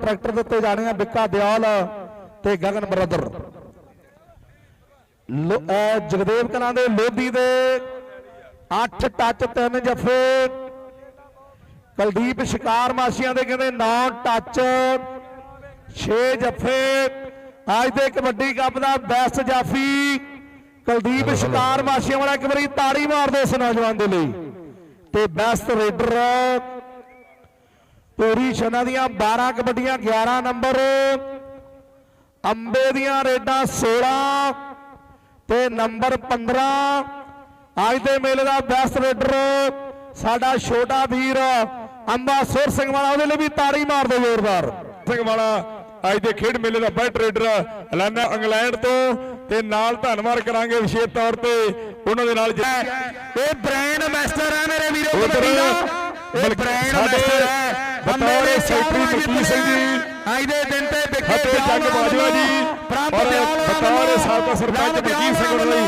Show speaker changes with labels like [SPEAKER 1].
[SPEAKER 1] Tractor ਦਿੱਤੇ ਜਾਣੇ ਆ ਬਿੱਕਾ ਦਿਆਲ ਤੇ ਗਗਨ ਬ੍ਰਦਰ। ਜਗਦੇਵ ਕਲਾਂ ਦੇ ਲੋਧੀ ਦੇ 8 ਟੱਚ 3 ਜਫੇ। ਕੁਲਦੀਪ ਸ਼ਿਕਾਰ ਮਾਸੀਆਂ ਦੇ ਕਹਿੰਦੇ 9 ਟੱਚ 6 ਜਫੇ। ਅੱਜ ਦੇ ਕਬੱਡੀ ਕੱਪ ਦਾ ਬੈਸਟ ਜਾਫੀ। ਕੁਲਦੀਪ ਸ਼ਿਕਾਰ ਮਾਸੀਆਂ ਵਾਲਾ ਇੱਕ ਵਾਰੀ ਤਾੜੀ ਮਾਰ ਦਿਓ ਇਸ ਨੌਜਵਾਨ ਦੇ ਲਈ। ਤੇ ਬੈਸਟ ਰੇਡਰ ਪੂਰੀ ਛਨਾ ਦੀਆਂ 12 ਕਬੱਡੀਆਂ 11 ਨੰਬਰ। ਅੰਬੇ ਦੀਆਂ ਰੇਡਾਂ 16 ਤੇ ਨੰਬਰ 15 ਅੱਜ ਦੇ ਮੇਲੇ ਦਾ ਬੈਸਟ ਰੇਡਰ ਸਾਡਾ ਛੋਟਾ ਵੀਰ ਅੰਬਾ ਸੁਰ ਸਿੰਘ ਵਾਲਾ ਉਹਦੇ ਲਈ ਵੀ ਤਾੜੀ ਮਾਰ ਦਿਓ ਜ਼ੋਰਦਾਰ।
[SPEAKER 2] ਸਿੰਘ ਵਾਲਾ ਅੱਜ ਦੇ ਖੇਡ ਮੇਲੇ ਦਾ ਬੈਸਟ ਰੇਡਰ ਐਲਾਨਾ ਇੰਗਲੈਂਡ ਤੋਂ ਤੇ ਨਾਲ ਧੰਨਵਾਦ ਕਰਾਂਗੇ ਵਿਸ਼ੇਸ਼ ਤੌਰ ਤੇ ਉਹਨਾਂ ਦੇ ਨਾਲ
[SPEAKER 1] ਇਹ ਬ੍ਰਾਂਡ ਮਾਸਟਰ ਹੈ ਮੇਰੇ ਵੀਰੋ ਬ੍ਰਾਂਡ
[SPEAKER 2] ਸਾਡੇ
[SPEAKER 1] ਮਾਸਟਰ ਹੈ।
[SPEAKER 2] ਬਤੌਰ ਸੈਕਟਰੀ ਸਿੰਘ ਜੀ।
[SPEAKER 1] ਅੱਜ ਦੇ ਦਿਨ ਤੇ
[SPEAKER 2] ਅਤੇ ਜੱਗ ਬਾਜਵਾ ਜੀ। ਔਰ ਬਤੌਰ ਸਾਬਕਾ ਸਰਪੰਚ ਮਲਕੀਤ ਸਿੰਘ ਲਈ